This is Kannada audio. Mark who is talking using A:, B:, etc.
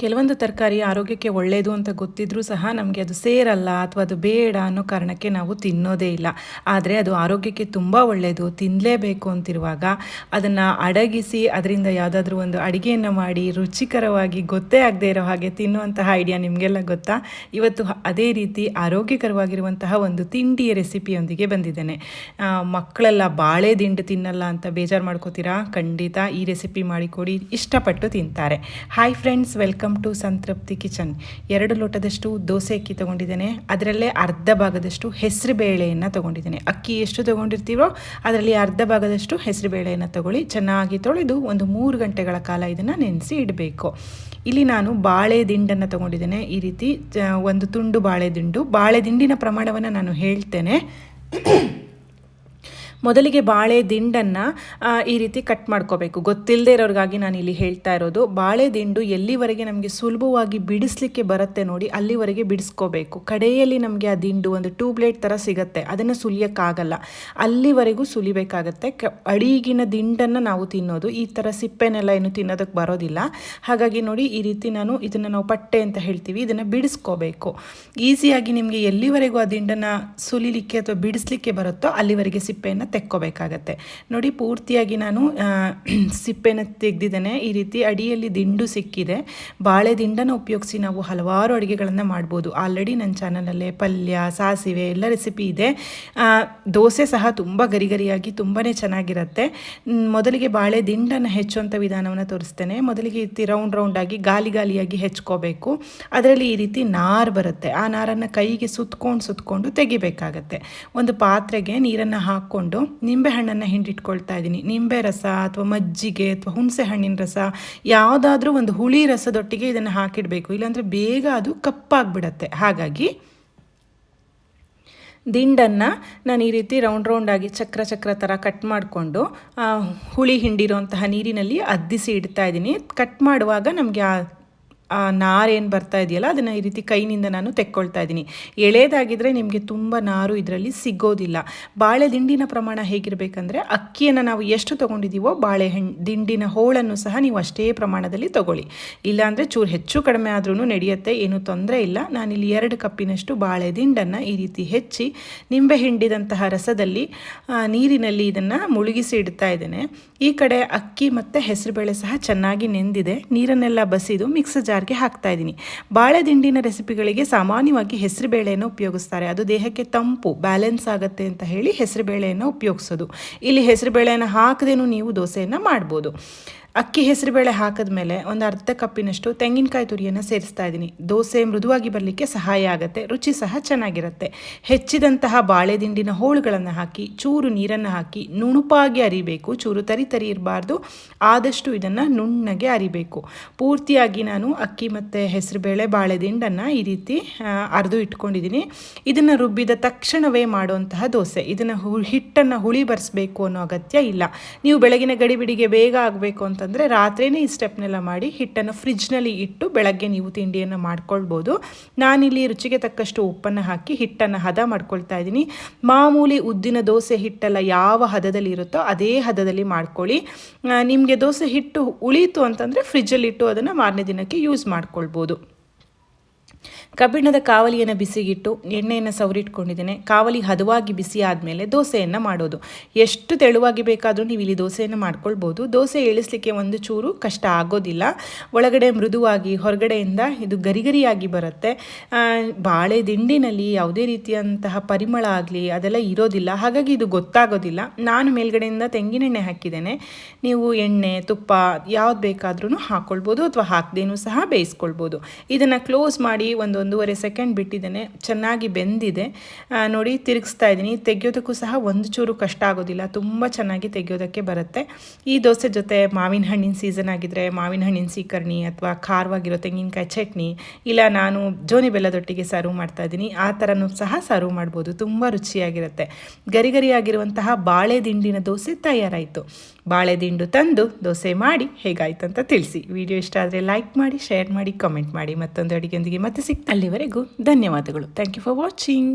A: ಕೆಲವೊಂದು ತರಕಾರಿ ಆರೋಗ್ಯಕ್ಕೆ ಒಳ್ಳೆಯದು ಅಂತ ಗೊತ್ತಿದ್ರೂ ಸಹ ನಮಗೆ ಅದು ಸೇರಲ್ಲ ಅಥವಾ ಅದು ಬೇಡ ಅನ್ನೋ ಕಾರಣಕ್ಕೆ ನಾವು ತಿನ್ನೋದೇ ಇಲ್ಲ. ಆದರೆ ಅದು ಆರೋಗ್ಯಕ್ಕೆ ತುಂಬ ಒಳ್ಳೆಯದು ತಿನ್ನಲೇಬೇಕು ಅಂತಿರುವಾಗ ಅದನ್ನು ಅಡಗಿಸಿ ಅದರಿಂದ ಯಾವುದಾದ್ರೂ ಒಂದು ಅಡುಗೆಯನ್ನು ಮಾಡಿ ರುಚಿಕರವಾಗಿ ಗೊತ್ತೇ ಆಗದೇ ಇರೋ ಹಾಗೆ ತಿನ್ನುವಂತಹ ಐಡಿಯಾ ನಿಮಗೆಲ್ಲ ಗೊತ್ತಾ? ಇವತ್ತು ಅದೇ ರೀತಿ ಆರೋಗ್ಯಕರವಾಗಿರುವಂತಹ ಒಂದು ತಿಂಡಿಯ ರೆಸಿಪಿಯೊಂದಿಗೆ ಬಂದಿದ್ದೇನೆ. ಮಕ್ಕಳೆಲ್ಲ ಬಾಳೆ ದಿಂಡು ತಿನ್ನಲ್ಲ ಅಂತ ಬೇಜಾರು ಮಾಡ್ಕೋತೀರಾ? ಖಂಡಿತ ಈ ರೆಸಿಪಿ ಮಾಡಿಕೊಡಿ. ಇಷ್ಟಪಟ್ಟು ತಿಂತಾರೆ. Hi friends welcome to Santrupti kitchen ಎರಡು ಲೋಟದಷ್ಟು ದೋಸೆ ಅಕ್ಕಿ ತೊಗೊಂಡಿದ್ದೇನೆ. ಅದರಲ್ಲೇ ಅರ್ಧ ಭಾಗದಷ್ಟು ಹೆಸರು ಬೇಳೆಯನ್ನು ತೊಗೊಂಡಿದ್ದೇನೆ. ಅಕ್ಕಿ ಎಷ್ಟು ತೊಗೊಂಡಿರ್ತೀವೋ ಅದರಲ್ಲಿ ಅರ್ಧ ಭಾಗದಷ್ಟು ಹೆಸರು ಬೇಳೆಯನ್ನು ತೊಗೊಳ್ಳಿ. ಚೆನ್ನಾಗಿ ತೊಳೆದು ಒಂದು ಮೂರು ಗಂಟೆಗಳ ಕಾಲ ಇದನ್ನು ನೆನೆಸಿ ಇಡಬೇಕು. ಇಲ್ಲಿ ನಾನು ಬಾಳೆ ದಿಂಡನ್ನು ತೊಗೊಂಡಿದ್ದೇನೆ. ಈ ರೀತಿ ಒಂದು ತುಂಡು ಬಾಳೆ ದಿಂಡು. ಬಾಳೆ ಪ್ರಮಾಣವನ್ನು ನಾನು ಹೇಳ್ತೇನೆ. ಮೊದಲಿಗೆ ಬಾಳೆ ದಿಂಡನ್ನು ಈ ರೀತಿ ಕಟ್ ಮಾಡ್ಕೋಬೇಕು. ಗೊತ್ತಿಲ್ಲದೆ ಇರೋರಿಗಾಗಿ ನಾನು ಇಲ್ಲಿ ಹೇಳ್ತಾ ಇರೋದು, ಬಾಳೆ ದಿಂಡು ಎಲ್ಲಿವರೆಗೆ ನಮಗೆ ಸುಲಭವಾಗಿ ಬಿಡಿಸ್ಲಿಕ್ಕೆ ಬರುತ್ತೆ ನೋಡಿ, ಅಲ್ಲಿವರೆಗೆ ಬಿಡಿಸ್ಕೋಬೇಕು. ಕಡೆಯಲ್ಲಿ ನಮಗೆ ಆ ದಿಂಡು ಒಂದು ಟ್ಯೂಬ್ಲೈಟ್ ಥರ ಸಿಗುತ್ತೆ, ಅದನ್ನು ಸುಲಿಯೋಕ್ಕಾಗಲ್ಲ. ಅಲ್ಲಿವರೆಗೂ ಸುಲಿಬೇಕಾಗತ್ತೆ. ಕ, ಅಡಿಗಿನ ದಿಂಡನ್ನು ನಾವು ತಿನ್ನೋದು, ಈ ಥರ ಸಿಪ್ಪೆನೆಲ್ಲ ಏನು ತಿನ್ನೋದಕ್ಕೆ ಬರೋದಿಲ್ಲ. ಹಾಗಾಗಿ ನೋಡಿ, ಈ ರೀತಿ ನಾನು ಇದನ್ನು ನಾವು ಪಟ್ಟೆ ಅಂತ ಹೇಳ್ತೀವಿ, ಇದನ್ನು ಬಿಡಿಸ್ಕೋಬೇಕು. ಈಸಿಯಾಗಿ ನಿಮಗೆ ಎಲ್ಲಿವರೆಗೂ ಆ ದಿಂಡನ್ನು ಸುಲಿಲಿಕ್ಕೆ ಅಥವಾ ಬಿಡಿಸ್ಲಿಕ್ಕೆ ಬರುತ್ತೋ, ಅಲ್ಲಿವರೆಗೆ ಸಿಪ್ಪೆಯನ್ನು ತೆಕ್ಕೋಬೇಕಾಗತ್ತೆ. ನೋಡಿ ಪೂರ್ತಿಯಾಗಿ ನಾನು ಸಿಪ್ಪೆನ ತೆಗೆದಿದ್ದೇನೆ. ಈ ರೀತಿ ಅಡಿಯಲ್ಲಿ ದಿಂಡು ಸಿಕ್ಕಿದೆ. ಬಾಳೆ ದಿಂಡನ್ನು ಉಪಯೋಗಿಸಿ ನಾವು ಹಲವಾರು ಅಡುಗೆಗಳನ್ನು ಮಾಡ್ಬೋದು. ಆಲ್ರೆಡಿ ನನ್ನ ಚಾನಲಲ್ಲೇ ಪಲ್ಯ, ಸಾಸಿವೆ ಎಲ್ಲ ರೆಸಿಪಿ ಇದೆ. ದೋಸೆ ಸಹ ತುಂಬ ಗರಿಗರಿಯಾಗಿ ತುಂಬಾ ಚೆನ್ನಾಗಿರುತ್ತೆ. ಮೊದಲಿಗೆ ಬಾಳೆ ದಿಂಡನ್ನು ಹೆಚ್ಚುವಂಥ ವಿಧಾನವನ್ನು ತೋರಿಸ್ತೇನೆ. ಮೊದಲಿಗೆ ರೀತಿ ರೌಂಡ್ ರೌಂಡಾಗಿ ಗಾಲಿ ಗಾಲಿಯಾಗಿ ಹೆಚ್ಕೋಬೇಕು. ಅದರಲ್ಲಿ ಈ ರೀತಿ ನಾರು ಬರುತ್ತೆ. ಆ ನಾರನ್ನು ಕೈಗೆ ಸುತ್ಕೊಂಡು ಸುತ್ಕೊಂಡು ತೆಗಿಬೇಕಾಗತ್ತೆ. ಒಂದು ಪಾತ್ರೆಗೆ ನೀರನ್ನು ಹಾಕ್ಕೊಂಡು ನಿಂಬೆ ಹಣ್ಣನ್ನು ಹಿಂಡಿಟ್ಕೊಳ್ತಾ ಇದ್ದೀನಿ. ನಿಂಬೆ ರಸ ಅಥವಾ ಮಜ್ಜಿಗೆ ಅಥವಾ ಹುಣಸೆ ಹಣ್ಣಿನ ರಸ, ಯಾವುದಾದ್ರೂ ಒಂದು ಹುಳಿ ರಸದೊಟ್ಟಿಗೆ ಇದನ್ನು ಹಾಕಿಡಬೇಕು. ಇಲ್ಲಾಂದರೆ ಬೇಗ ಅದು ಕಪ್ಪಾಗ್ಬಿಡತ್ತೆ. ಹಾಗಾಗಿ ದಿಂಡನ್ನು ನಾನು ಈ ರೀತಿ ರೌಂಡ್ ರೌಂಡಾಗಿ ಚಕ್ರ ಚಕ್ರ ಥರ ಕಟ್ ಮಾಡಿಕೊಂಡು ಹುಳಿ ಹಿಂಡಿರೋಂತಹ ನೀರಿನಲ್ಲಿ ಅದ್ದಿಸಿ ಇಡ್ತಾ ಇದ್ದೀನಿ. ಕಟ್ ಮಾಡುವಾಗ ನಮಗೆ ಆ ನಾರೇನು ಬರ್ತಾ ಇದೆಯಲ್ಲ, ಅದನ್ನು ಈ ರೀತಿ ಕೈನಿಂದ ನಾನು ತೆಕ್ಕೊಳ್ತಾ ಇದ್ದೀನಿ ಎಳೆದಾಗಿದ್ದರೆ ನಿಮಗೆ ತುಂಬ ನಾರು ಇದರಲ್ಲಿ ಸಿಗೋದಿಲ್ಲ. ಬಾಳೆ ದಿಂಡಿನ ಪ್ರಮಾಣ ಹೇಗಿರಬೇಕಂದ್ರೆ, ಅಕ್ಕಿಯನ್ನು ನಾವು ಎಷ್ಟು ತೊಗೊಂಡಿದ್ದೀವೋ ಬಾಳೆಹಣ್ಣು ದಿಂಡಿನ ಹೋಳನ್ನು ಸಹ ನೀವು ಅಷ್ಟೇ ಪ್ರಮಾಣದಲ್ಲಿ ತಗೊಳ್ಳಿ. ಇಲ್ಲಾಂದರೆ ಚೂರು ಹೆಚ್ಚು ಕಡಿಮೆ ಆದ್ರೂ ನಡೆಯುತ್ತೆ, ಏನೂ ತೊಂದರೆ ಇಲ್ಲ. ನಾನಿಲ್ಲಿ ಎರಡು ಕಪ್ಪಿನಷ್ಟು ಬಾಳೆ ದಿಂಡನ್ನು ಈ ರೀತಿ ಹೆಚ್ಚಿ, ನಿಂಬೆ ಹಿಂಡಿದಂತಹ ರಸದಲ್ಲಿ ನೀರಿನಲ್ಲಿ ಇದನ್ನು ಮುಳುಗಿಸಿ ಇಡ್ತಾ ಇದ್ದೇನೆ. ಈ ಕಡೆ ಅಕ್ಕಿ ಮತ್ತು ಹೆಸರುಬೇಳೆ ಸಹ ಚೆನ್ನಾಗಿ ನೆಂದಿದೆ. ನೀರನ್ನೆಲ್ಲ ಬಸಿದು ಮಿಕ್ಸರ್ ಜಾರ್ಗೆ ಹಾಕ್ತಾ ಇದ್ದೀನಿ. ಬಾಳೆದಿಂಡಿನ ರೆಸಿಪಿಗಳಿಗೆ ಸಾಮಾನ್ಯವಾಗಿ ಹೆಸರುಬೇಳೆಯನ್ನು ಉಪಯೋಗಿಸ್ತಾರೆ. ಅದು ದೇಹಕ್ಕೆ ತಂಪು, ಬ್ಯಾಲೆನ್ಸ್ ಆಗುತ್ತೆ ಅಂತ ಹೇಳಿ ಹೆಸರುಬೇಳೆಯನ್ನು ಉಪಯೋಗಿಸೋದು. ಇಲ್ಲಿ ಹೆಸರುಬೇಳೆಯನ್ನು ಹಾಕದೇನು ನೀವು ದೋಸೆಯನ್ನು ಮಾಡ್ಬೋದು. ಅಕ್ಕಿ ಹೆಸರುಬೇಳೆ ಹಾಕಿದ್ಮೇಲೆ ಒಂದು ಅರ್ಧ ಕಪ್ಪಿನಷ್ಟು ತೆಂಗಿನಕಾಯಿ ತುರಿಯನ್ನು ಸೇರಿಸ್ತಾ ಇದ್ದೀನಿ. ದೋಸೆ ಮೃದುವಾಗಿ ಬರಲಿಕ್ಕೆ ಸಹಾಯ ಆಗುತ್ತೆ, ರುಚಿ ಸಹ ಚೆನ್ನಾಗಿರುತ್ತೆ. ಹೆಚ್ಚಿದಂತಹ ಬಾಳೆ ದಿಂಡಿನ ಹೋಳುಗಳನ್ನು ಹಾಕಿ, ಚೂರು ನೀರನ್ನು ಹಾಕಿ, ನುಣುಪಾಗಿ ಅರಿಬೇಕು. ಚೂರು ತರಿ ತರಿ ಇರಬಾರ್ದು, ಆದಷ್ಟು ಇದನ್ನು ನುಣ್ಣಗೆ ಅರಿಬೇಕು. ಪೂರ್ತಿಯಾಗಿ ನಾನು ಅಕ್ಕಿ ಮತ್ತು ಹೆಸರುಬೇಳೆ ಬಾಳೆ ದಿಂಡನ್ನು ಈ ರೀತಿ ಅರೆದು ಇಟ್ಕೊಂಡಿದ್ದೀನಿ. ಇದನ್ನು ರುಬ್ಬಿದ ತಕ್ಷಣವೇ ಮಾಡುವಂತಹ ದೋಸೆ. ಇದನ್ನು ಹು ಹಿಟ್ಟನ್ನು ಹುಳಿ ಬರೆಸಬೇಕು ಅನ್ನೋ ಅಗತ್ಯ ಇಲ್ಲ. ನೀವು ಬೆಳಗಿನ ಗಡಿಬಿಡಿಗೆ ಬೇಗ ಆಗಬೇಕು ಅಂತಂದರೆ ರಾತ್ರಿನೇ ಈ ಸ್ಟೆಪ್ನೆಲ್ಲ ಮಾಡಿ ಹಿಟ್ಟನ್ನು ಫ್ರಿಜ್ನಲ್ಲಿ ಇಟ್ಟು ಬೆಳಗ್ಗೆ ನೀವು ತಿಂಡಿಯನ್ನು ಮಾಡ್ಕೊಳ್ಬೋದು. ನಾನಿಲ್ಲಿ ರುಚಿಗೆ ತಕ್ಕಷ್ಟು ಉಪ್ಪನ್ನು ಹಾಕಿ ಹಿಟ್ಟನ್ನು ಹದ ಮಾಡ್ಕೊಳ್ತಾ ಇದ್ದೀನಿ. ಮಾಮೂಲಿ ಉದ್ದಿನ ದೋಸೆ ಹಿಟ್ಟೆಲ್ಲ ಯಾವ ಹದದಲ್ಲಿ ಇರುತ್ತೋ ಅದೇ ಹದದಲ್ಲಿ ಮಾಡ್ಕೊಳ್ಳಿ. ನಿಮಗೆ ದೋಸೆ ಹಿಟ್ಟು ಉಳೀತು ಅಂತಂದರೆ ಫ್ರಿಜ್ಜಲ್ಲಿಟ್ಟು ಅದನ್ನು ಮಾರನೇ ದಿನಕ್ಕೆ ಯೂಸ್ ಮಾಡ್ಕೊಳ್ಬೋದು. ಕಬ್ಬಿಣದ ಕಾವಲಿಯನ್ನು ಬಿಸಿಗಿಟ್ಟು, ಎಣ್ಣೆಯನ್ನು ಸವರಿಟ್ಕೊಂಡಿದ್ದೇನೆ. ಕಾವಲಿ ಹದವಾಗಿ ಬಿಸಿ ಆದಮೇಲೆ ದೋಸೆಯನ್ನು ಮಾಡೋದು. ಎಷ್ಟು ತೆಳುವಾಗಿ ಬೇಕಾದರೂ ನೀವು ಇಲ್ಲಿ ದೋಸೆಯನ್ನು ಮಾಡ್ಕೊಳ್ಬೋದು. ದೋಸೆ ಇಳಿಸ್ಲಿಕ್ಕೆ ಒಂದು ಚೂರು ಕಷ್ಟ ಆಗೋದಿಲ್ಲ. ಒಳಗಡೆ ಮೃದುವಾಗಿ, ಹೊರಗಡೆಯಿಂದ ಇದು ಗರಿಗರಿಯಾಗಿ ಬರುತ್ತೆ. ಬಾಳೆ ದಿಂಡಿನಲ್ಲಿ ಯಾವುದೇ ರೀತಿಯಂತಹ ಪರಿಮಳ ಆಗಲಿ ಅದೆಲ್ಲ ಇರೋದಿಲ್ಲ. ಹಾಗಾಗಿ ಇದು ಗೊತ್ತಾಗೋದಿಲ್ಲ. ನಾನು ಮೇಲ್ಗಡೆಯಿಂದ ತೆಂಗಿನೆಣ್ಣೆ ಹಾಕಿದ್ದೇನೆ. ನೀವು ಎಣ್ಣೆ, ತುಪ್ಪ ಯಾವ್ದು ಬೇಕಾದ್ರೂ ಹಾಕ್ಕೊಳ್ಬೋದು ಅಥವಾ ಹಾಕದೇನೂ ಸಹ ಬೇಯಿಸ್ಕೊಳ್ಬೋದು. ಇದನ್ನು ಕ್ಲೋಸ್ ಮಾಡಿ ಒಂದು ಒಂದೂವರೆ ಸೆಕೆಂಡ್ ಬಿಟ್ಟಿದ್ದೇನೆ. ಚೆನ್ನಾಗಿ ಬೆಂದಿದೆ. ನೋಡಿ, ತಿರುಗಿಸ್ತಾ ಇದ್ದೀನಿ. ತೆಗೆಯೋದಕ್ಕೂ ಸಹ ಒಂದು ಚೂರು ಕಷ್ಟ ಆಗೋದಿಲ್ಲ. ತುಂಬ ಚೆನ್ನಾಗಿ ತೆಗೆಯೋದಕ್ಕೆ ಬರುತ್ತೆ. ಈ ದೋಸೆ ಜೊತೆ ಮಾವಿನ ಹಣ್ಣಿನ ಸೀಸನ್ ಆಗಿದ್ದರೆ ಮಾವಿನ ಹಣ್ಣಿನ ಸೀಕರ್ಣಿ ಅಥವಾ ಖಾರವಾಗಿರೋ ತೆಂಗಿನಕಾಯಿ ಚಟ್ನಿ, ಇಲ್ಲ ನಾನು ಜೋನಿ ಬೆಲ್ಲದೊಟ್ಟಿಗೆ ಸರ್ವ್ ಮಾಡ್ತಾ ಇದ್ದೀನಿ, ಆ ಥರನೂ ಸಹ ಸರ್ವ್ ಮಾಡ್ಬೋದು. ತುಂಬ ರುಚಿಯಾಗಿರುತ್ತೆ. ಗರಿ ಗರಿಯಾಗಿರುವಂತಹ ಬಾಳೆ ದಿಂಡಿನ ದೋಸೆ ತಯಾರಾಯಿತು. ಬಾಳೆ ದಿಂಡು ತಂದು ದೋಸೆ ಮಾಡಿ ಹೇಗಾಯ್ತು ಅಂತ ತಿಳಿಸಿ. ವಿಡಿಯೋ ಇಷ್ಟ ಆದರೆ ಲೈಕ್ ಮಾಡಿ ಶೇರ್ ಮಾಡಿ ಕಮೆಂಟ್ ಮಾಡಿ. ಮತ್ತೊಂದು ಅಡುಗೆಯೊಂದಿಗೆ ಮತ್ತೆ ಸಿಗ್ತಾ ಅಲ್ಲಿವರೆಗೂ ಧನ್ಯವಾದಗಳು. Thank you for watching